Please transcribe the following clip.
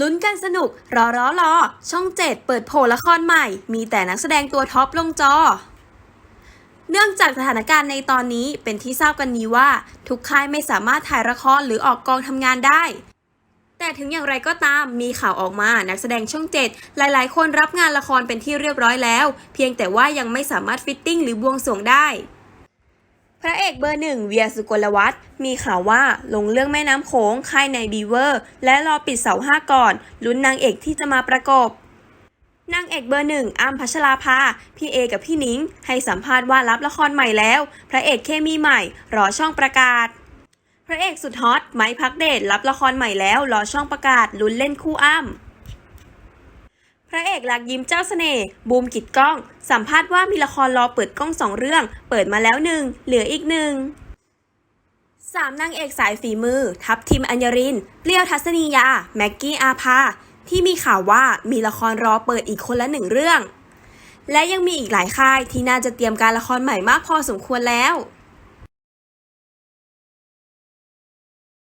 ลุ้นกันสนุก รอรอรอ ช่องเจ็ดเปิดโผละครใหม่ มีแต่นักแสดงตัวท็อปลงจอ เนื่องจากสถานการณ์ในตอนนี้เป็นที่ทราบกันดีว่า ทุกค่ายไม่สามารถถ่ายละครหรือออกกองทำงานได้ แต่ถึงอย่างไรก็ตามมีข่าวออกมานักแสดงช่องเจ็ดหลาย ๆ คนรับงานละครเป็นที่เรียบร้อยแล้ว เพียงแต่ว่ายังไม่สามารถฟิตติ้งหรือบวงสรวงได้ พระเอกเบอร์หนึ่งเวียสุกลวัฒน์มีข่าวว่าลงเรื่องแม่น้ำโขงค่ายในบีเวอร์ และรอปิดเสาห้าก่อนลุ้นนางเอกที่จะมาประกบนางเอกเบอร์หนึ่งอ้ำพัชราภา พี่เอกับพี่นิ้ง ให้สัมภาษณ์ว่ารับละครใหม่แล้ว พระเอกเคมีใหม่ รอช่องประกาศ พระเอกสุดฮอตไม้พักเดทรับละครใหม่แล้ว รอช่องประกาศลุ้นเล่นคู่อ้ำพระเอกหลักยิ้มเจ้าเสน่ห์บูมกิดกล้อง สัมภาษณ์ว่ามีละครรอเปิดกล้องสองเรื่อง เปิดมาแล้วหนึ่งเหลืออีกหนึ่งสามนางเอกสายฝีมือ ทัพทีมอัญญรินเปรี้ยวทัศนียา แม็กกี้อาภา ที่มีข่าวว่ามีละครรอเปิดอีกคนละหนึ่งเรื่อง และยังมีอีกหลายค่ายที่น่าจะเตรียมการละครใหม่มากพอสมควรแล้ว